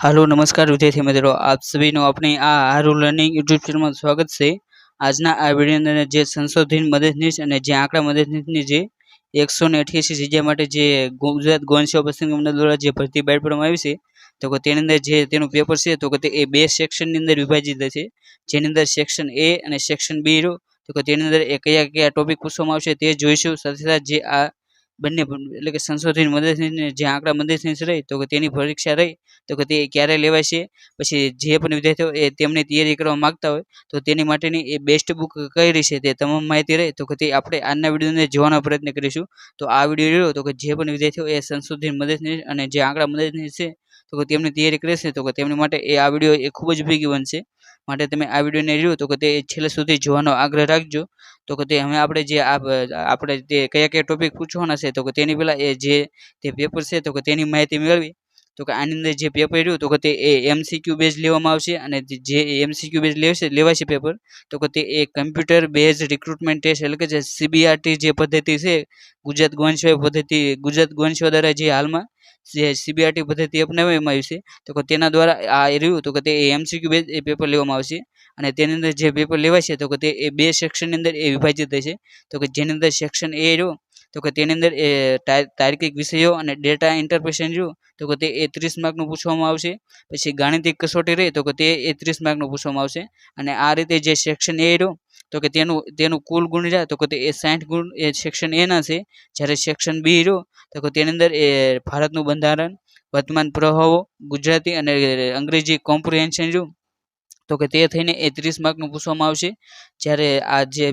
હાલો, નમસ્કાર વિદ્યાર્થી મિત્રો. આપ સભીનું આપણી આ આરુ લર્નિંગ યુટ્યુબ ચેનલમાં સ્વાગત છે. આજના આ વિડીયોની જે સંશોધન મદદનીશ અને જે આંકડા મદદનીશની જે એકસો ને અઠ્યાસી જગ્યા માટે જે ગુજરાત ગૌણ પસંદ મંડળ દ્વારા જે ભરતી બહાર પાડવામાં આવી છે, તો કે તેની અંદર જે તેનું પેપર છે, તો કે તે એ બે સેક્શનની અંદર વિભાજિત છે. જેની અંદર સેક્શન એ અને સેક્શન બી તો કે તેની અંદર એ કયા કયા ટોપિક પૂછવામાં આવશે તે જોઈશું. સાથે સાથે જે આ બંને એટલે કે સંશોધન મદદનીશને જે આંકડા મદદનીશ રહી, તો કે તેની પરીક્ષા રહી, તો કે તે ક્યારે લેવાય છે પછી જે પણ વિદ્યાર્થીઓ એ તેમની તૈયારી કરવા માગતા હોય, તો તેની માટેની એ બેસ્ટ બુક કઈ રહી છે તે તમામ માહિતી રહે, તો કે તે આપણે આજના વિડીયોને જોવાનો પ્રયત્ન કરીશું. તો આ વીડિયો રહ્યો તો કે જે પણ વિદ્યાર્થીઓ એ સંશોધન મદદનીશ અને જે આંકડા મદદનીશ છે, તો કે તેમની તૈયારી કરે છે તો કે તેમની માટે એ આ વીડિયો એ ખૂબ જ ઉપયોગી બનશે. માટે તમે આ વિડીયોને રહ્યો તો કે તે છેલ્લે સુધી જોવાનો આગ્રહ રાખજો. તો કે તે હવે આપણે જે આપણે તે કયા કયા ટોપિક પૂછવાના છે તો કે તેની પહેલાં એ જે તે પેપર છે તો કે તેની માહિતી મેળવી. તો કે આની અંદર જે પેપર રહ્યું તો કે તે એ એમસીક્યુ બેઝ લેવામાં આવશે અને જે એમસીક્યુ બેઝ લેવાશે લેવાશે પેપર તો કે તે એ કમ્પ્યુટર બેઝ રિક્રુટમેન્ટ ટેસ્ટ એટલે કે જે સીબીઆરટી જે પદ્ધતિ છે, ગુજરાત ગૌણ પદ્ધતિ, ગુજરાત ગૌણ દ્વારા જે હાલમાં જે સીબીઆરટી પદ્ધતિ અપનાવવામાં આવી છે. તો કે તેના દ્વારા આ રહ્યું તો કે તે એમસીક્યુ બેઝ એ પેપર લેવામાં આવશે અને તેની અંદર જે પેપર લેવાય છે તો કે તે એ બે સેક્શનની અંદર એ વિભાજિત થશે. તો કે જેની અંદર સેક્શન એ રહ્યું તો કે તેની અંદર એ તાર્કિક વિષયો અને ડેટા ઇન્ટરપ્રેશન રહ્યું તો કે તે એ ત્રીસ માર્કનું પૂછવામાં આવશે. પછી ગાણિતિક કસોટી રહી તો કે તે એ ત્રીસ માર્કનું પૂછવામાં આવશે. અને આ રીતે જે સેક્શન એ રહ્યું તો કે તેનું તેનું કુલ ગુણ રહ્યા તો કે તે એ સાઠ ગુણ એ સેક્શન એના છે. જ્યારે સેક્શન બી રહ્યું તો તેની અંદર એ ભારતનું બંધારણ, વર્તમાન પ્રવાહો ગુજરાતી અને અંગ્રેજી કોમ્પ્રિહેન્શન તો કે તે થઈને એ ત્રીસ માર્કનું પૂછવામાં આવશે. જ્યારે આ જે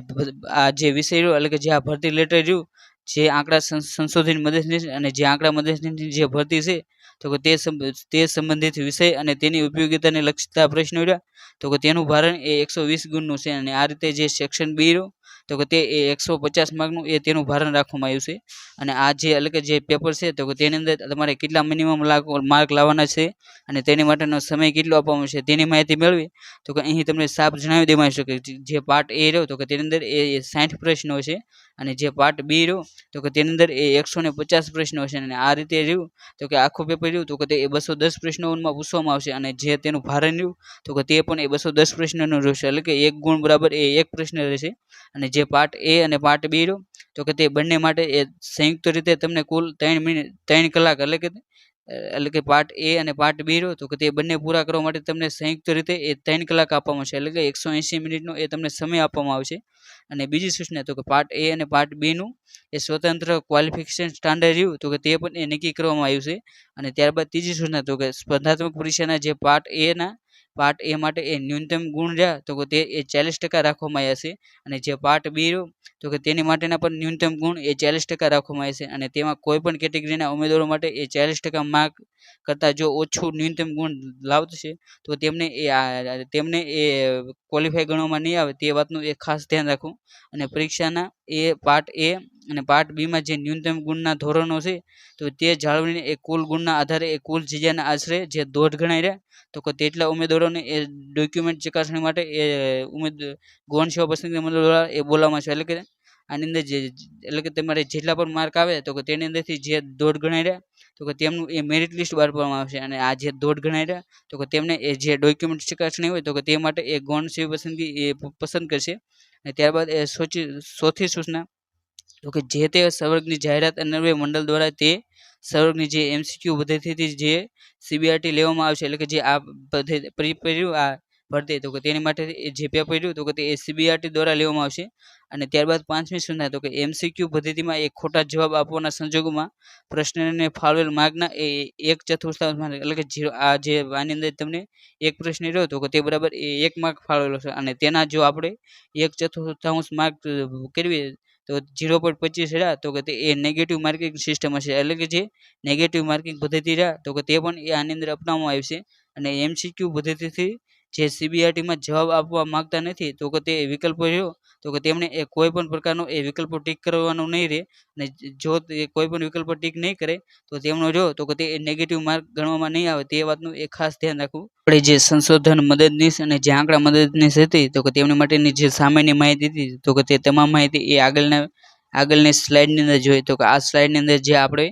આ જે વિષય રહ્યો, એટલે કે જે આ ભરતી રિલેટેડ રહ્યું, જે આંકડા સંશોધન મદદનીશ અને જે આંકડા મદદનીશની જે ભરતી છે, તો કે તે તે સંબંધિત વિષય અને તેની ઉપયોગિતાને લક્ષતા પ્રશ્નો રહ્યા, તો કે તેનું ભારણ એ એકસો વીસ ગુણનું છે અને આ રીતે જે સેક્શન બી રહ્યું તો કે તે એકસો પચાસ માર્કનું એ તેનું ભારણ રાખવામાં આવ્યું છે. અને આ જે એટલે કે જે પેપર છે, તો કે તેની અંદર તમારે કેટલા મિનિમમ માર્ક લાવવાના છે અને તેની માટેનો સમય કેટલો આપવાનો છે, તેની માહિતી મેળવી, તો કે અહીં તમને સાફ જણાવી દેવાય છે કે જે પાર્ટ એ રહ્યો, તો કે તેની અંદર એ સાઠ પ્રશ્નો છે અને જે પાર્ટ બી રહ્યો, તો કે તેની અંદર એ એકસો ને પચાસ પ્રશ્નો છે. અને આ રીતે રહ્યું, તો કે આખું પેપર રહ્યું, તો કે એ બસો દસ પ્રશ્નોમાં પૂછવામાં આવશે અને જે તેનું ભારણ રહ્યું, તો કે તે પણ એ બસો દસ પ્રશ્નનું રહેશે. એટલે કે એક ગુણ બરાબર એ એક પ્રશ્ન રહેશે. અને જે પાર્ટ એ અને પાર્ટ બી રહ્યો, તો કે તે બંને માટે એ સંયુક્ત રીતે તમને કુલ ત્રણ મિનિટ ત્રણ કલાક એટલે કે એટલે કે પાર્ટ એ અને પાર્ટ બી રહ્યો, તો કે તે બંને પૂરા કરવા માટે તમને સંયુક્ત રીતે એ ત્રણ કલાક આપવામાં આવશે. એટલે કે એકસો એંસી મિનિટનો એ તમને સમય આપવામાં આવશે. અને બીજી સૂચના, તો કે પાર્ટ એ અને પાર્ટ બીનું એ સ્વતંત્ર ક્વોલિફિકેશન સ્ટાન્ડર્ડ રહ્યું, તો કે તે પણ એ નક્કી કરવામાં આવ્યું છે. અને ત્યારબાદ ત્રીજી સૂચના, તો કે સ્પર્ધાત્મક પરીક્ષાના જે પાર્ટ એના પાર્ટ એ માટે એ ન્યૂનતમ ગુણ રહ્યા તો કે તે એ ચાલીસ ટકા રાખવામાં આવ્યા છે. અને જે પાર્ટ બી રહ્યો, તો કે તેની માટેના પણ ન્યૂનતમ ગુણ એ ચાલીસ ટકા રાખવામાં આવશે અને તેમાં કોઈ પણ કેટેગરીના ઉમેદવારો માટે એ ચાલીસ ટકા માર્ક કરતાં જો ઓછું ન્યૂનતમ ગુણ લાવશે તો તેમને એ તેમને એ ક્વોલિફાય ગણવામાં નહીં આવે, તે વાતનું એ ખાસ ધ્યાન રાખવું. અને પરીક્ષાના એ પાર્ટ એ અને પાર્ટ બીમાં જે ન્યૂનતમ ગુણના ધોરણો છે, તો તે જાળવણીને એ કુલ ગુણના આધારે એ કુલ જગ્યાના આશરે જે દોઢ ગણાય રહ્યા, તો તેટલા ઉમેદવારોને એ ડોક્યુમેન્ટ ચકાસણી માટે એ ઉમેદ, ગૌણ સેવા પસંદગી મંડળ દ્વારા એ બોલાવવામાં છે. એટલે કે આની અંદર જે, એટલે કે તમારે જેટલા પણ માર્ક આવે, તો કે તેની અંદરથી જે દોઢ ગણાય રહ્યા, તો કે તેમનું એ મેરિટ લિસ્ટ બહાર પાડવામાં આવશે. અને આ જે દોઢ ગણાય રહ્યા, તો કે તેમને એ જે ડોક્યુમેન્ટ ચકાસણી હોય, તો કે તે માટે એ ગૌણ સેવા પસંદગી એ પસંદ કરશે. અને ત્યારબાદ એ સોચી ચોથી સૂચના તો કે જે તે સંવર્ગની જાહેરાત અન્વયે મંડળ દ્વારા તે સંવર્ગની જે એમસીક્યુ પદ્ધતિથી જે સીબીઆરટી લેવામાં આવશે, એટલે કે જે આ પદ્ધતિ આ ભરતી, તો કે તેની માટે જે પેપર રહ્યું તો કે તે સીબીઆરટી દ્વારા લેવામાં આવશે. અને ત્યારબાદ પાંચમી સૂચના તો કે એમસીક્યુ પદ્ધતિમાં એક ખોટા જવાબ આપવાના સંજોગોમાં પ્રશ્નને ફાળવેલ માર્ગના એ એક ચતુર્થાંશ એટલે કે જીરો આ જે આની અંદર તમને એક પ્રશ્ન રહ્યો, તો કે તે બરાબર એ એક માર્ક ફાળવેલો છે. અને તેના જો આપણે એક ચતુર્થાંશ માર્ક કરવીએ તો ઝીરો પોઈન્ટ પચીસ રહ્યા, તો કે તે એ નેગેટિવ માર્કિંગ સિસ્ટમ હશે. એટલે કે જે નેગેટિવ માર્કિંગ પદ્ધતિ રહ્યા, તો કે તે પણ એ આની અંદર અપનાવવામાં આવશે અને એમસીક્યુ પદ્ધતિથી જે સીબીઆરટીમાં જવાબ આપવા માગતા નથી, તો કે તે વિકલ્પો રહ્યો તો કે તેમણે એ કોઈ પણ પ્રકારનો એ વિકલ્પો ટીક કરવાનું નહીં રહે અને જો એ કોઈ પણ વિકલ્પો ટીક નહીં કરે તો તેમનો જો તો કે તે નેગેટિવ માર્ક ગણવામાં નહીં આવે તે વાતનું એ ખાસ ધ્યાન રાખવું આપણે જે સંશોધન મદદનીશ અને જે આંકડા મદદનીશ હતી તો કે તેમની માટેની જે સામાન્ય માહિતી હતી તો કે તે તમામ માહિતી એ આગળના, આગળની સ્લાઇડની અંદર જોઈએ તો કે આ સ્લાઇડની અંદર જે આપણે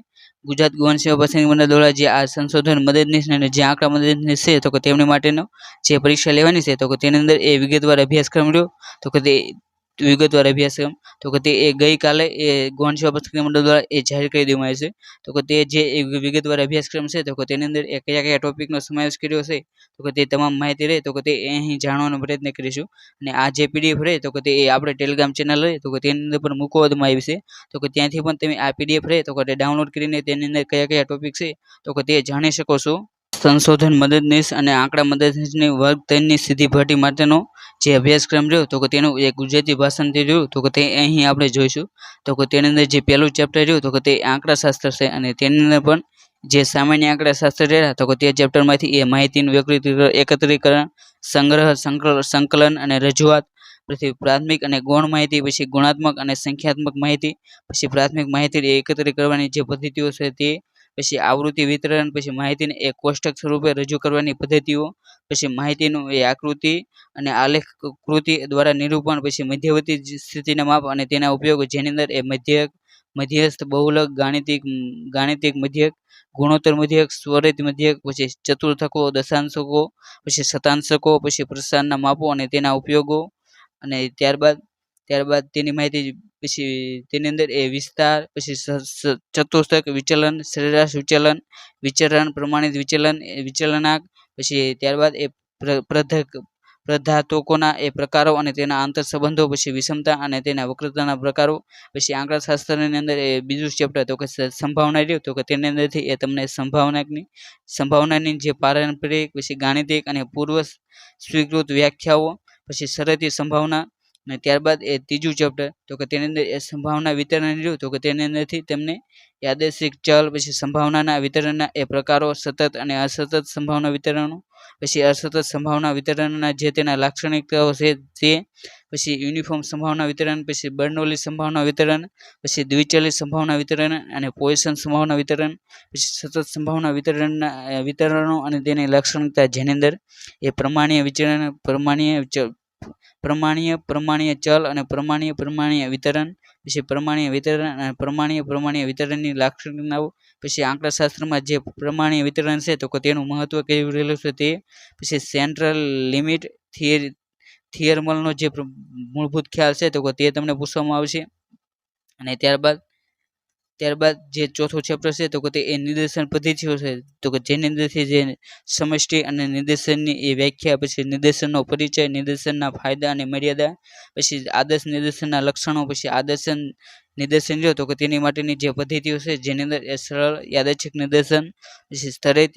ગુજરાત ગૌણ સેવા પસંદગી મંડળ દ્વારા જે આ સંશોધન મદદનીશ અને જે આંકડા મદદનીશ છે તો કે તેમની માટેનો જે પરીક્ષા લેવાની છે તો કે તેની અંદર એ વિગતવાર અભ્યાસક્રમ રહ્યો તો કે તે વિગતવાર અભ્યાસક્રમ તો કે તે એ ગઈકાલે એ ગૌણ સેવા પસંદગી મંડળ દ્વારા એ જાહેર કરી દેવામાં આવ્યું છે તો કે તે જે વિગતવાર અભ્યાસક્રમ છે તો કે તેની અંદર એ કયા કયા ટોપિકનો સમાવેશ કર્યો છે તો કે તે તમામ માહિતી રહે તો કે તે અહીં જાણવાનો પ્રયત્ન કરીશું અને આ જે પીડીએફ રહે તો કે તે એ આપણે ટેલિગ્રામ ચેનલ રહે તો કે તેની અંદર પણ મૂકવામાં આવી છે તો કે ત્યાંથી પણ તમે આ પીડીએફ રહે તો કે ડાઉનલોડ કરીને તેની અંદર કયા કયા ટોપિક છે તો કે તે જાણી શકો છો સંશોધન મદદનીશ અને આંકડા મદદનીશની વર્ગ તેની સીધી ભરતી માટેનો જે અભ્યાસક્રમ રહ્યો, તો કે તેનું એ ગુજરાતી ભાષાંતર રહ્યું, તો કે તે અહીં આપણે જોઈશું. તો કે તેની અંદર જે પહેલું ચેપ્ટર રહ્યું, તો કે તે આંકડાશાસ્ત્ર છે અને તેની અંદર પણ જે સામાન્ય આંકડાશાસ્ત્ર રહ્યા, તો કે તે ચેપ્ટરમાંથી એ માહિતીનું એકત્રીકરણ એકત્રીકરણ, સંગ્રહ, સંકલ, સંકલન અને રજૂઆત, પછી પ્રાથમિક અને ગૌણ માહિતી, પછી ગુણાત્મક અને સંખ્યાત્મક માહિતી, પછી પ્રાથમિક માહિતી એકત્રિત કરવાની જે પદ્ધતિઓ છે તે પછી આવૃત્તિ વિતરણ, પછી માહિતીને એક કોષ્ટક સ્વરૂપે રજૂ કરવાની પદ્ધતિઓ, પછી માહિતીનું એ આકૃતિ અને આલેખ કૃતિ દ્વારા નિરૂપણ, પછી મધ્યવર્તી સ્થિતિના માપ અને તેના ઉપયોગ, જેની અંદર એ મધ્યક મધ્યસ્થ, બહુલક, ગાણિતિક ગાણિતિક મધ્યક, ગુણોત્તર મધ્યક, સ્વરિત મધ્યક, પછી ચતુર્થકો, દશાંશકો, પછી શતાંશકો, પછી પ્રસારના માપો અને તેના ઉપયોગો અને ત્યારબાદ ત્યારબાદ તેની માહિતી પછી તેની અંદર એ વિસ્તાર, પછી ચતુષ્ટક વિચલન, સરેરાશ વિચલન, વિચરણ, પ્રમાણિત વિચલન વિચલનાંક, પછી ત્યારબાદ એ પ્રધક, પ્રધાતુકોના એ પ્રકારો અને તેના આંતર સંબંધો, પછી વિષમતા અને તેના વક્રતાના પ્રકારો, પછી આંકડાશાસ્ત્રની અંદર એ બીજું ચેપ્ટર તો કે સંભાવના રહ્યું, તો કે તેની અંદરથી એ તમને સંભાવનાની સંભાવનાની જે પારંપરિક, પછી ગાણિતિક અને પૂર્વ સ્વીકૃત વ્યાખ્યાઓ, પછી શરતી સંભાવના અને ત્યારબાદ એ ત્રીજું ચેપ્ટર તો કે તેની અંદર એ સંભાવના વિતરણ રહ્યું તો કે તેની અંદરથી તેમને યાદેશિક ચલ, પછી સંભાવનાના વિતરણના એ પ્રકારો, સતત અને અસતત સંભાવના વિતરણો, પછી અસતત સંભાવના વિતરણના જે તેના લાક્ષણિકતાઓ છે તે, પછી યુનિફોર્મ સંભાવના વિતરણ, પછી બર્નોલી સંભાવના વિતરણ, પછી દ્વિચલિત સંભાવના વિતરણ અને પોઈસન સંભાવના વિતરણ, પછી સતત સંભાવના વિતરણના, વિતરણો અને તેની લાક્ષણિકતા જેની અંદર એ પ્રમાણીય વિચરણ, પ્રમાણીય પ્રમાણીય પ્રમાણીય ચલ અને પ્રમાણીય પ્રમાણીય વિતરણ, પછી પ્રમાણીય વિતરણ અને પ્રમાણીય પ્રમાણીય વિતરણની લાક્ષણિકતાઓ પછી આંકડાશાસ્ત્રમાં જે પ્રમાણીય વિતરણ છે તો તેનું મહત્વ કેવું રહેલું છે તે, પછી સેન્ટ્રલ લિમિટ થિયરી, થિયરમલનો જે મૂળભૂત ખ્યાલ છે તો તે તમને પૂછવામાં આવશે. અને ત્યારબાદ ત્યારબાદ જે ચોથું ચેપ્ટર છે, તો કે તે એ નિર્દેશન પદ્ધતિઓ છે, તો કે જેની અંદરથી જે સમષ્ટિ અને નિર્દેશનની એ વ્યાખ્યા, પછી નિર્દેશનનો પરિચય નિર્દેશનના ફાયદા અને મર્યાદા, પછી આદર્શ નિર્દેશનના લક્ષણો, પછી આદર્શન નિર્દેશન જો તો કે તેની માટેની જે પદ્ધતિઓ છે, જેની અંદર સરળ યાદચ્છિક નિદર્શન, પછી સ્તરિત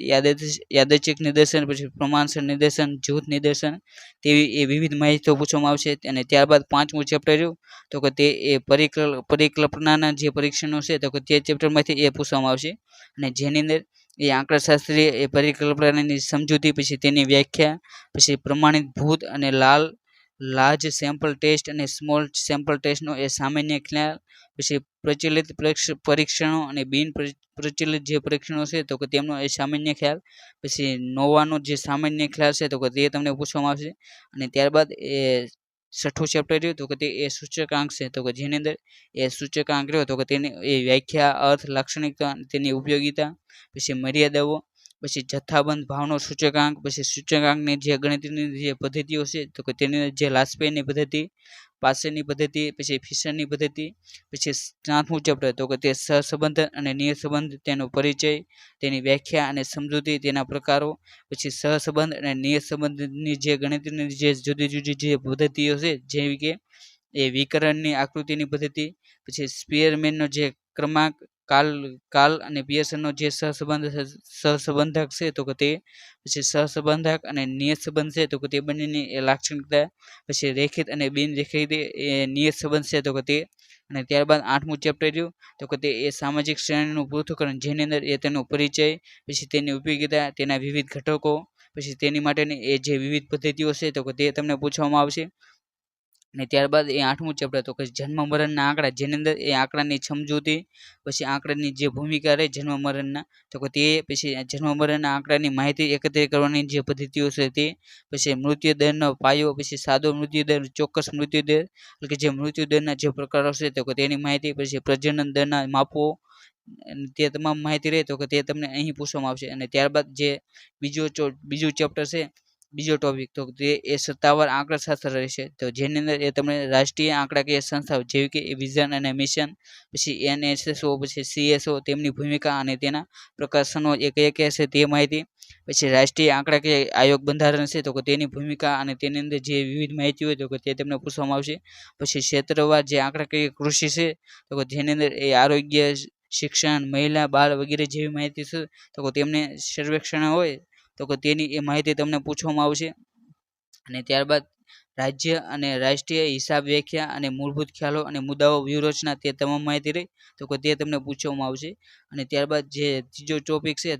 યાદચ્છિક નિદર્શન, પછી પ્રમાણસર નિદર્શન, જૂથ નિદર્શન, તેવી એ વિવિધ માહિતીઓ પૂછવામાં આવશે અને ત્યારબાદ પાંચમું ચેપ્ટર રહ્યું તો કે તે એ પરિકલ, પરિકલ્પનાના જે પરીક્ષણો છે, તો કે તે ચેપ્ટરમાંથી એ પૂછવામાં આવશે. અને જેની અંદર એ આંકડાશાસ્ત્રીય એ પરિકલ્પનાની સમજૂતી, પછી તેની વ્યાખ્યા, પછી પ્રમાણિત ભૂત અને લાલ લાર્જ સેમ્પલ ટેસ્ટ અને સ્મોલ સેમ્પલ ટેસ્ટનો એ સામાન્ય ખ્યાલ, પછી પ્રચલિત પરીક્ષણો અને બિન પ્રચલિત જે પરીક્ષણો છે, તો કે તેમનો એ સામાન્ય ખ્યાલ, પછી નોવાનો જે સામાન્ય ખ્યાલ છે, તો કે તે તમને પૂછવામાં આવશે. અને ત્યારબાદ એ છઠ્ઠું ચેપ્ટર રહ્યું, તો કે તે એ સૂચકાંક છે, તો કે જેની અંદર એ સૂચકાંક રહ્યો, તો કે તેની એ વ્યાખ્યા, અર્થ, લાક્ષણિકતા તેની ઉપયોગિતા, પછી મર્યાદાઓ પછી જથ્થાબંધ, ભાવનો સૂચકાંક, પછી સૂચકાંકની જે ગણતરીની જે પદ્ધતિઓ છે, તો કે તેની જે લાસ્પેની પદ્ધતિ પાસેની પદ્ધતિ, પછી ફિશરની પદ્ધતિ, પછી સાતમું ચેપ્ટર, તો કે તે સહસંબંધ અને નિયસંબંધ, તેનો પરિચય, તેની વ્યાખ્યા અને સમજૂતી, તેના પ્રકારો, પછી સહસંબંધ અને નિયસંબંધની જે ગણતરીની જે જુદી જુદી જે પદ્ધતિઓ છે, જેવી કે એ વિકરણની આકૃતિની પદ્ધતિ, પછી સ્પીયરમેનનો જે ક્રમાંક કાલ કાલ અને પિયર્સનનો જે સહસંબંધ સહસંબંધક છે, તો કે તે પછી સહસંબંધક અને નિયત સંબંધ છે, તો કે તે બંનેની લાક્ષણિકતા પછી રેખિત અને બિનરેખિત એ નિયત સંબંધ છે, તો કે તે અને ત્યારબાદ આઠમું ચેપ્ટર રહ્યું, તો કે તે એ સામાજિક શ્રેણીનું પૃથ્થકરણ, જેની અંદર એ તેનો પરિચય, પછી તેની ઉપયોગિતા, તેના વિવિધ ઘટકો, પછી તેની માટેની એ જે વિવિધ પદ્ધતિઓ છે, તો કે તે તમને પૂછવામાં આવશે. અને ત્યારબાદ એ આઠમું ચેપ્ટર તો કે જન્મ મરણના આંકડા, જેની અંદર એ આંકડાની સમજૂતી, પછી આંકડાની જે ભૂમિકા રહે જન્મ મરણના તો કે તે પછી જન્મ મરણના આંકડાની માહિતી એકત્રિત કરવાની જે પદ્ધતિઓ છે તે, પછી મૃત્યુદરનો પાયો, પછી સાદો મૃત્યુદર, ચોક્કસ મૃત્યુદર, એટલે કે જે મૃત્યુદરના જે પ્રકારો છે તો કે તેની માહિતી, પછી પ્રજનન દરના માપો તે તમામ માહિતી રહે તો કે તે તમને અહીં પૂછવામાં આવશે. અને ત્યારબાદ જે બીજો બીજું ચેપ્ટર છે બીજો ટોપિક તો તે એ સત્તાવાર આંકડાશાસ્ત્ર રહેશે. તો જેની અંદર એ તમને રાષ્ટ્રીય આંકડાકીય સંસ્થાઓ જેવી કે વિઝન અને મિશન, પછી એનએસએસઓ, પછી સીએસઓ તેમની ભૂમિકા અને તેના પ્રકાશનો એ કયા કયા છે તે માહિતી, પછી રાષ્ટ્રીય આંકડાકીય આયોગ બંધારણ છે તો કે તેની ભૂમિકા અને તેની અંદર જે વિવિધ માહિતી હોય તો કે તે તમને પૂછવામાં આવશે. પછી ક્ષેત્રવાર જે આંકડાકીય કૃષિ છે તો કે જેની અંદર એ આરોગ્ય, શિક્ષણ, મહિલા, બાળ વગેરે જેવી માહિતી છે તો તેમને સર્વેક્ષણ હોય તો કે તેની એ માહિતી તમને પૂછવામાં આવશે. અને ત્યારબાદ રાજ્ય અને રાષ્ટ્રીય હિસાબ વ્યાખ્યા અને મૂળભૂત ખ્યાલો અને મુદ્દાઓ વ્યૂહરચના તે તમામ માહિતી રહી, તો કે તે તમને પૂછવામાં આવશે. અને ત્યારબાદ જે ત્રીજો ટોપિક છે,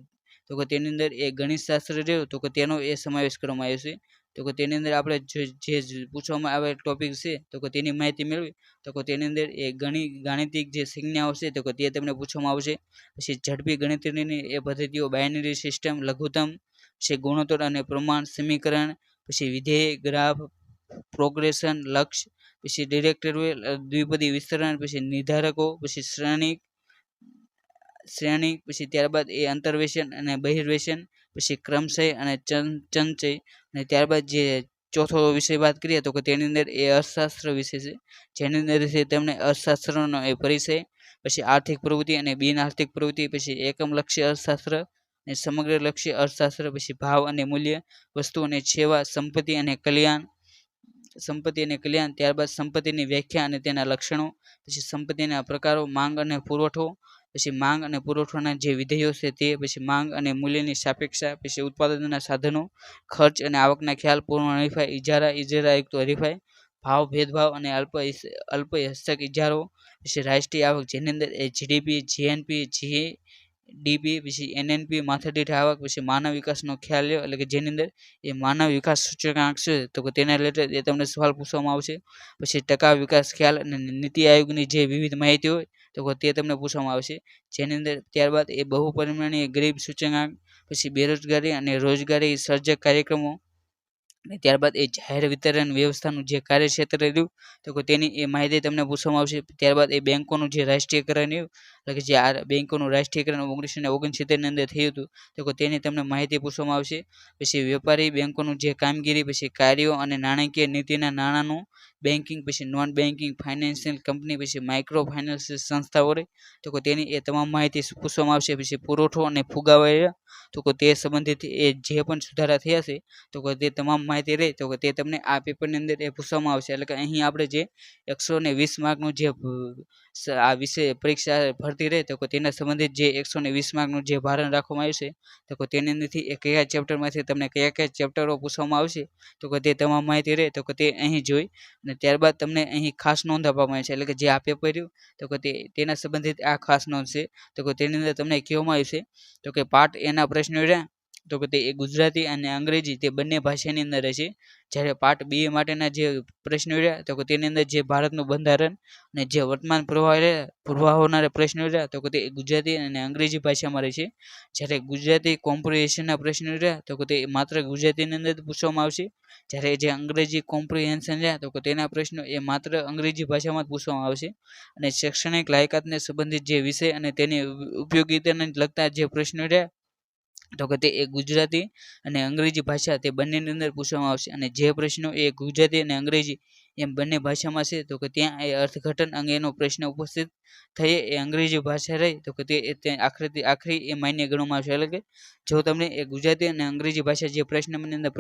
તો કે તેની અંદર એ ગણિતશાસ્ત્ર રહ્યો, તો કે તેનો એ સમાવેશ કરવામાં આવ્યો છે. તો કે તેની અંદર આપણે જે- પૂછવામાં આવેલ ટોપિક છે, તો કે તેની માહિતી મેળવી, તો કે તેની અંદર એ ગણિત ગાણિતિક જે સંજ્ઞાઓ છે, તો કે તે તમને પૂછવામાં આવશે. પછી ઝડપી ગણતરીની એ પદ્ધતિઓ બાયનરી સિસ્ટમ લઘુત્તમ પછી ગુણોત્તર અને પ્રમાણ સમીકરણ, પછી વિધેય, ગ્રાફ પ્રોગ્રેશન લક્ષ્ય પછી ડિરેક્ટર દ્વિપદી વિસ્તરણ, પછી નિર્ધારકો, પછી શ્રેણિક શ્રેણી પછી ત્યારબાદ એ અંતર્વેશન અને બહિર્વેશન, પછી ક્રમશય અને ચંચય, અને ત્યારબાદ જે ચોથો વિષય વાત કરીએ તો કે તેની અંદર એ અર્થશાસ્ત્ર વિશે છે, જેની અંદર છે તેમને અર્થશાસ્ત્રનો એ પરિચય, પછી આર્થિક પ્રવૃત્તિ અને બિન આર્થિક પ્રવૃત્તિ, પછી એકમલક્ષી અર્થશાસ્ત્ર અને સમગ્ર લક્ષી અર્થશાસ્ત્ર પછી ભાવ અને મૂલ્ય વસ્તુ અને સેવા, સંપત્તિ અને કલ્યાણ, સંપત્તિ અને કલ્યાણ, ત્યારબાદ સંપત્તિની વ્યાખ્યા અને તેના લક્ષણો, પછી સંપત્તિના પ્રકારો, માંગ અને પુરવઠો, પછી માંગ અને પુરવઠાના જે વિધેયો છે તે, પછી માંગ અને મૂલ્યની સાપેક્ષા, પછી ઉત્પાદનના સાધનો, ખર્ચ અને આવકના ખ્યાલ, પૂર્ણ હરીફાઈ, ઇજારા ઇજારા યુક્ત હરીફાઈ, ભાવ, ભેદભાવ અને અલ્પ અલ્પ હસ્તક ઇજારો, પછી રાષ્ટ્રીય આવક જેની અંદર એ જીડીપી જીએનપી જી ડીપી પછી એનએનપી માથાદીઠ આવક, પછી માનવ વિકાસનો ખ્યાલ લ્યો, એટલે કે જેની અંદર એ માનવ વિકાસ સૂચકાંક છે, તો કે તેના રિલેટેડ એ તમને સવાલ પૂછવામાં આવશે. પછી ટકા વિકાસ ખ્યાલ અને નીતિ આયોગની જે વિવિધ માહિતી હોય, તો તે તમને પૂછવામાં આવશે. જેની અંદર ત્યારબાદ એ બહુ પરિમાણીય ગરીબ સૂચકાંક, પછી બેરોજગારી અને રોજગારી સર્જક કાર્યક્રમો, અને ત્યારબાદ એ જાહેર વિતરણ વ્યવસ્થાનું જે કાર્યક્ષેત્ર રહ્યું, તો તેની એ માહિતી તમને પૂછવામાં આવશે. ત્યારબાદ એ બેંકોનું જે રાષ્ટ્રીયકરણ રહ્યું એટલે કે જે આ બેંકોનું રાષ્ટ્રીયકરણ ઓગણીસો ને ઓગણસિત્તેરની અંદર થયું હતું, તો તેની તમને માહિતી પૂછવામાં આવશે. પછી વેપારી બેંકોનું જે કામગીરી, પછી કાર્યો અને નાણાકીય નીતિના નાણાંનું બેન્કિંગ પછી નોન બેન્કિંગ ફાઇનાન્શિયલ કંપની પછી માઇક્રો ફાઇનાન્શિયલ સંસ્થાઓ રહી. તો તેની એ તમામ માહિતી પૂછવામાં આવશે. પછી પુરવઠો અને ફુગાવા તો તે સંબંધિત એ જે પણ સુધારા થયા છે, તો તે તમામ માહિતી રહે. તો તે તમને આ પેપરની અંદર એ પૂછવામાં આવશે. એટલે કે અહીં આપણે જે એકસો ને વીસ માર્કનું જે આ વિષય પરીક્ષા ભરતી રહે, તો તેના સંબંધિત જે એકસો ને વીસ માર્કનું જે ભારણ રાખવામાં આવ્યું છે, તો તેની અંદરથી એ કયા ચેપ્ટરમાંથી તમને કયા કયા ચેપ્ટરો પૂછવામાં આવશે, તો તે તમામ માહિતી રહે, તો તે અહીં જોઈ અને ત્યારબાદ તમને અહીં ખાસ નોંધ આપવામાં આવી છે, એટલે કે જે આ પેપર રહ્યું તો તે, તેના સંબંધિત આ ખાસ નોંધ છે, તો તેની અંદર તમને કહેવામાં આવ્યું છે, તો કે પાર્ટ એના પ્રશ્નો રહ્યા તો કે તે ગુજરાતી અને અંગ્રેજી તે બંને ભાષાની અંદર રહેશે જ્યારે પાર્ટ બી માટેના જે પ્રશ્નો રહ્યા તો કે તેની અંદર જે ભારતનું બંધારણ અને જે વર્તમાન પ્રવાહ પ્રવાહોના પ્રશ્નો રહ્યા તો કે તે ગુજરાતી અને અંગ્રેજી ભાષામાં રહેશે જ્યારે ગુજરાતી કોમ્પ્રિહેન્શનના પ્રશ્નો રહ્યા તો કે તે માત્ર ગુજરાતીની અંદર જ પૂછવામાં આવશે. જ્યારે જે અંગ્રેજી કોમ્પ્રિહેન્શન રહ્યા, તો કે તેના પ્રશ્નો એ માત્ર અંગ્રેજી ભાષામાં જ પૂછવામાં આવશે. અને શૈક્ષણિક લાયકાતને સંબંધિત જે વિષય અને તેની ઉપયોગિતાને લગતા જે પ્રશ્નો રહ્યા તો કે તે ગુજરાતી અને અંગ્રેજી ભાષા તે બંનેની અંદર પૂછવામાં આવશે. અને જે પ્રશ્નો એ ગુજરાતી અને અંગ્રેજી એમ બંને ભાષામાં છે, તો કે ત્યાં એ અર્થઘટન અંગેનો પ્રશ્ન ઉપસ્થિત થયે, એ અંગ્રેજી ભાષા રહી, તો કે તે આખરી આખરી એ માન્ય ગણવામાં આવશે. એટલે કે જો તમને એ ગુજરાતી અને અંગ્રેજી ભાષા જે પ્રશ્નની અંદર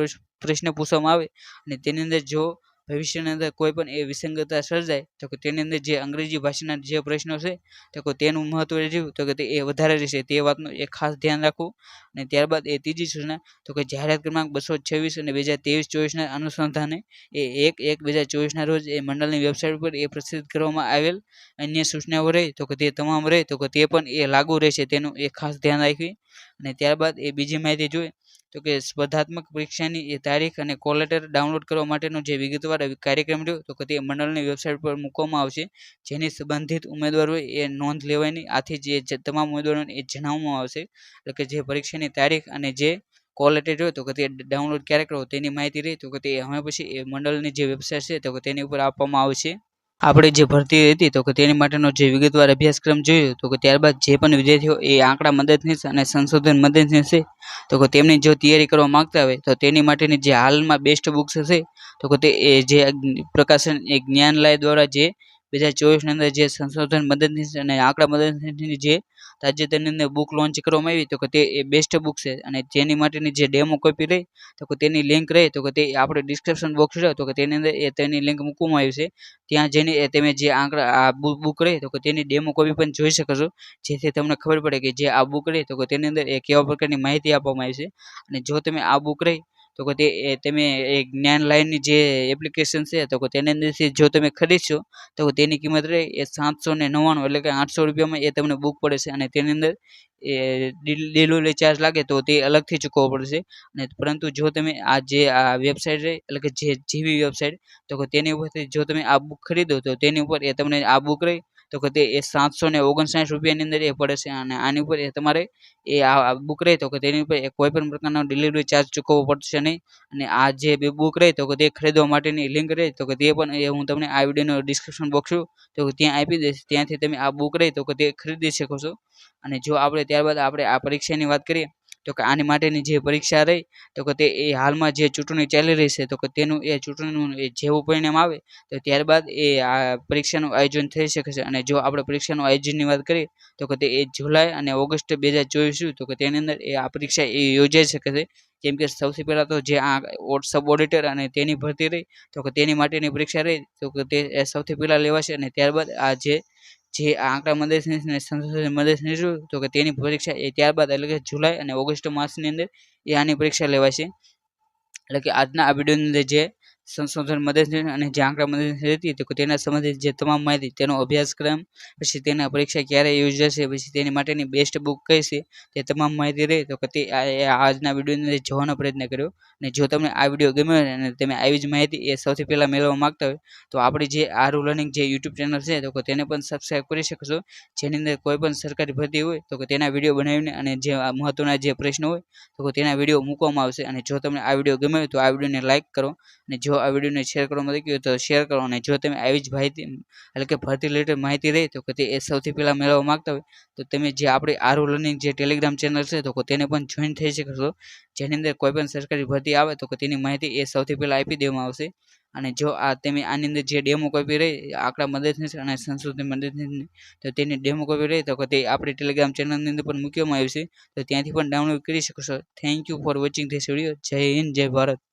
પ્રશ્ન પૂછવામાં આવે અને તેની અંદર જો ભવિષ્યની અંદર કોઈ પણ એ વિસંગતતા સર્જાય, તો કે તેની અંદર જે અંગ્રેજી ભાષાના જે પ્રશ્નો છે, તો કે તેનું મહત્વ રહ્યું તો કે તે એ વધારે રહેશે. તે વાતનું એ ખાસ ધ્યાન રાખવું. અને ત્યારબાદ એ ત્રીજી સૂચના, તો કે જાહેરાત ક્રમાંક બસો છવ્વીસ અને બે હજાર ત્રેવીસ ચોવીસના અનુસંધાને એ એક એક બે હજાર ચોવીસના રોજ એ મંડળની વેબસાઇટ પર એ પ્રસિદ્ધ કરવામાં આવેલ અન્ય સૂચનાઓ રહે, તો કે તે તમામ રહે, તો કે તે પણ એ લાગુ રહેશે. તેનું એ ખાસ ધ્યાન રાખવી. અને ત્યારબાદ એ બીજી માહિતી જોઈએ તો કે સ્પર્ધાત્મક પરીક્ષાની તારીખ અને કોલ લેટર ડાઉનલોડ કરવા માટેનો જે વિગતવાર કાર્યક્રમ રહ્યો, તો કે તે મંડળની વેબસાઇટ પર મૂકવામાં આવશે. જેની સંબંધિત ઉમેદવારો હોય એ નોંધ લેવાની, આથી જે તમામ ઉમેદવારોને એ જણાવવામાં આવશે. એટલે કે જે પરીક્ષાની તારીખ અને જે કોલ લેટર હોય તો કે તે ડાઉનલોડ ક્યારે કરવો તેની માહિતી રહી, તો કે તે હવે પછી એ મંડળની જે વેબસાઇટ છે, તો કે તેની ઉપર આપવામાં આવશે. આપણે જે ભરતી હતી તો કે તેની માટેનો જે વિગતવાર અભ્યાસક્રમ જોયો, તો કે ત્યારબાદ જે પણ વિદ્યાર્થીઓ એ આંકડા મદદનીશ અને સંશોધન મદદનીશ છે, તો કે તેમની જો તૈયારી કરવા માંગતા હોય, તો તેની માટેની જે હાલમાં બેસ્ટ બુક્સ હશે તો કે તે જે પ્રકાશન એ જ્ઞાનલય દ્વારા જે બે હજાર ચોવીસની અંદર જે સંશોધન મદદનીશ અને આંકડા મદદનીશની જે તાજેતરની અંદર બુક લોન્ચ કરવામાં આવી, તો કે તે એ બેસ્ટ બુક છે. અને જેની માટેની જે ડેમો કોપી રહી, તો કે તેની લિંક રહી, તો કે તે આપણે ડિસ્ક્રિપ્શન બોક્સ રહે તો કે તેની અંદર એ તેની લિંક મૂકવામાં આવી છે. ત્યાં જઈને એ તમે જે આંકડા, આ બુક રહી, તો કે તેની ડેમો કોપી પણ જોઈ શકો છો. જેથી તમને ખબર પડે કે જે આ બુક રહી, તો કે તેની અંદર એ કેવા પ્રકારની માહિતી આપવામાં આવી છે. અને જો તમે આ બુક રહી તો કે તે તમે એ જ્ઞાન લાઈનની જે એપ્લિકેશન છે, તો કે તેની અંદરથી જો તમે ખરીદશો તો તેની કિંમત રહે એ સાતસો ને નવ્વાણું એટલે કે આઠસો રૂપિયામાં એ તમને બુક પડે છે. અને તેની અંદર એ ડિલિવરી ચાર્જ લાગે તો તે અલગથી ચૂકવવો પડશે. અને પરંતુ જો તમે આ જે, આ વેબસાઇટ રહે, એટલે કે જે, જેવી વેબસાઇટ તો તેની ઉપરથી જો તમે આ બુક ખરીદો તો તેની ઉપર એ તમને આ બુક રહી તો કે તે એ સાતસો ને ઓગણસાઠ રૂપિયાની અંદર એ પડે છે અને આની ઉપર તમારે એ આ બુક રહે તો કે તેની ઉપર કોઈ પણ પ્રકારનો ડિલિવરી ચાર્જ ચૂકવવો પડશે નહીં. અને આ જે બુક રહે તો કે તે ખરીદવા માટેની લિંક રહે તો કે તે પણ એ હું તમને આ વિડીયોનો ડિસ્ક્રિપ્શન બોક્સ તો ત્યાં આપી દઈશ. ત્યાંથી તમે આ બુક રહે તો કે તે ખરીદી શકો છો. અને જો આપણે ત્યારબાદ આપણે આ પરીક્ષાની વાત કરીએ તો કે આની માટેની જે પરીક્ષા રહી, તો કે તે એ હાલમાં જે ચૂંટણી ચાલી રહી છે, તો કે તેનું એ ચૂંટણીનું જેવું પરિણામ આવે, તો ત્યારબાદ એ આ પરીક્ષાનું આયોજન થઈ શકે છે. અને જો આપણે પરીક્ષાનું આયોજનની વાત કરીએ, તો કે તે એ જુલાઈ અને ઓગસ્ટ બે હજાર ચોવીસ તો કે તેની અંદર એ આ પરીક્ષા એ યોજાઈ શકે છે. કેમ કે સૌથી પહેલાં તો જે આ સબ ઓડિટર અને તેની ભરતી રહી, તો કે તેની માટેની પરીક્ષા રહી, તો કે તે સૌથી પહેલાં લેવાશે અને ત્યારબાદ આ જે જે આંકડા મદદનીશ તો કે તેની પરીક્ષા એ ત્યારબાદ, એટલે કે જુલાઈ અને ઓગસ્ટ માસની અંદર એ આની પરીક્ષા લેવાશે એટલે કે આજના આ વિડીયોની અંદર જે સંશોધન મદદનીશ અને જે આંકડા મદદનીશ હતી તો તેના સંબંધિત જે તમામ માહિતી તેનો અભ્યાસક્રમ, પછી તેના પરીક્ષા ક્યારે યોજાશે પછી તેની માટેની બેસ્ટ બુક કઈ છે, તે તમામ માહિતી રહી તો તે આજના વિડીયોની અંદર જોવાનો પ્રયત્ન કર્યો. અને જો તમને આ વીડિયો ગમ્યો હોય અને તમે આવી જ માહિતી એ સૌથી પહેલાં મેળવવા માગતા હોય, તો આપણી જે આરુ લર્નિંગ જે યુટ્યુબ ચેનલ છે, તો તેને પણ સબસ્ક્રાઈબ કરી શકશો. જેની અંદર કોઈ પણ સરકારી ભરતી હોય, તો તેના વીડિયો બનાવીને અને જે મહત્ત્વના જે પ્રશ્નો હોય, તો તેના વીડિયો મૂકવામાં આવશે. અને જો તમને આ વીડિયો ગમ્યો હોય, તો આ વિડીયોને લાઇક કરો. અને જો આ વિડીયોને શેર કરવામાં આવી ગયો તો શેર કરો અને જો તમે આવી જ માહિતી, એટલે કે ભરતી રિલેટેડ માહિતી રહી, તો કે એ સૌથી પહેલાં મેળવવા માગતા હોય, તો તમે જે આપણી આરુ લર્નિંગ જે ટેલિગ્રામ ચેનલ છે, તો તેને પણ જોઈન થઈ શકશો જેની અંદર કોઈ પણ સરકારી ભરતી આવે, તો તેની માહિતી એ સૌથી પહેલાં આપી દેવામાં આવશે. અને જો આ તમે આની અંદર જે ડેમો કોપી રહી, આંકડા મદદની અને સંસ્કૃતિ મદદની તો તેની ડેમો કોપી રહી, તો તે આપણી ટેલિગ્રામ ચેનલની અંદર પણ મૂકવામાં આવી છે. તો ત્યાંથી પણ ડાઉનલોડ કરી શકો છો. Thank you for watching this video જય હિન્દ, જય ભારત.